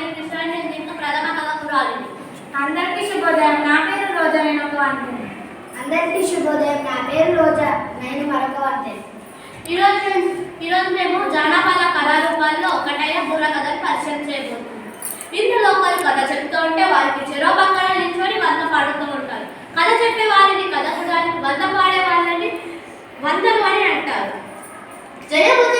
ప్రథమ కథకురాలిని. అందరికీ శుభోదయం. నా పేరు రోజా నేను ఒక వంటని అందరికీ శుభోదయం. నా పేరు రోజా నేను మరొక వంటని ఈరోజు మేము- ఈరోజు మేము జానపద కళారూపాల్లో ఒకటైన బుర్రకథను పరిచయం చేయబోతున్నాం. ఇందులో ఒకరు కథ చెప్తూ ఉంటే వారికి చెరో పక్కన నిల్చొని వంద పాడుతూ ఉంటారు. కథ చెప్పే వారిని కథ వంద పాడే వాళ్ళని వందలు అని అంటారు. జయబుద్ధి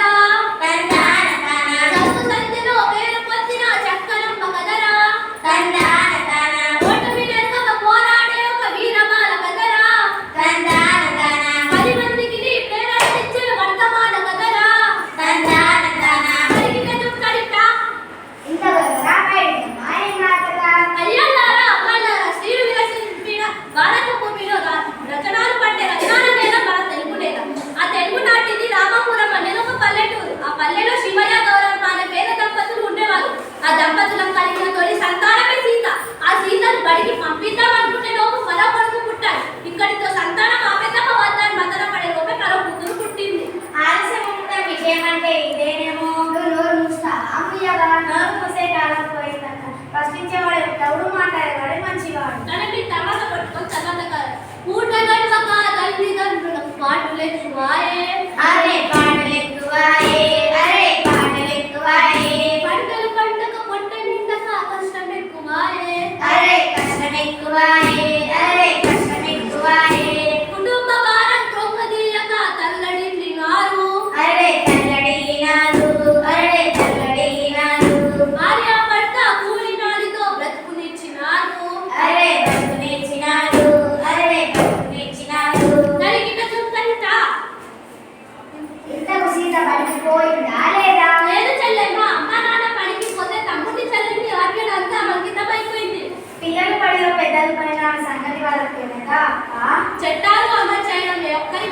చట్టాలు అమలు చేయడం ఒక్కరి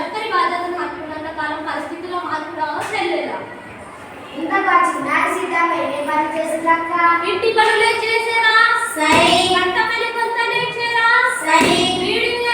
ఒక్కరి బాధ్యతను అనుకున్నంత కాలం పరిస్థితిలో మాకు రావడం లేదా? ఇంకా వచ్చిన సీతమ్మ ఏ పని చేసిందక్క? ఇంటి పనులే చేసేరా సరే. అంత పని కొంత నేర్చేరా సరే. రీడింగ్